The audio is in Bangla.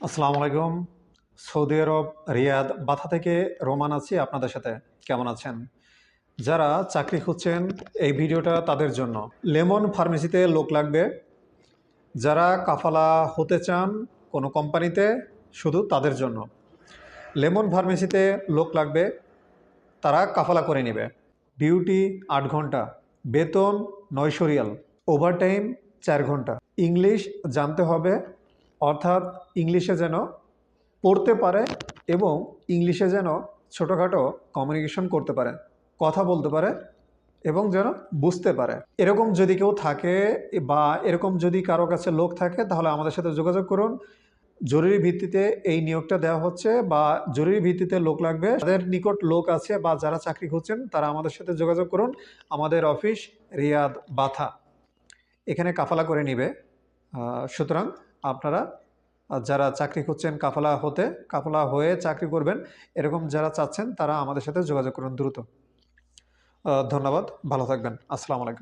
আসসালামু আলাইকুম। সৌদি আরব, রিয়াদ, বাথা থেকে রোমান আছি আপনাদের সাথে। কেমন আছেন? যারা চাকরি খুঁজছেন, এই ভিডিওটা তাদের জন্য। লেমন ফার্মেসিতে লোক লাগবে। যারা কাফালা হতে চান কোনো কোম্পানিতে, শুধু তাদের জন্য। লেমন ফার্মেসিতে লোক লাগবে, তারা কাফালা করে নেবে। ডিউটি আট ঘণ্টা, বেতন নয়শো রিয়াল, ওভারটাইম চার ঘণ্টা। ইংলিশ জানতে হবে অর্থাৎ ইংলিশে যেন পড়তে পারে এবং ইংলিশে যেন ছোটোখাটো কমিউনিকেশন করতে পারে, কথা বলতে পারে এবং যেন বুঝতে পারে। এরকম যদি কেউ থাকে বা এরকম যদি কারও কাছে লোক থাকে, তাহলে আমাদের সাথে যোগাযোগ করুন। জরুরি ভিত্তিতে এই নিয়োগটা দেওয়া হচ্ছে বা জরুরি ভিত্তিতে লোক লাগবে। তাদের নিকট লোক আছে বা যারা চাকরি খুঁজছেন, তারা আমাদের সাথে যোগাযোগ করুন। আমাদের অফিস রিয়াদ বাথা। এখানে কাফালা করে নিবে। সুতরাং আপনারা যারা চাকরি করছেন কাফলা হতে, কাফলা হয়ে চাকরি করবেন, এরকম যারা চাচ্ছেন তারা আমাদের সাথে যোগাযোগ করুন দ্রুত। ধন্যবাদ, ভালো থাকবেন, আসসালামু আলাইকুম।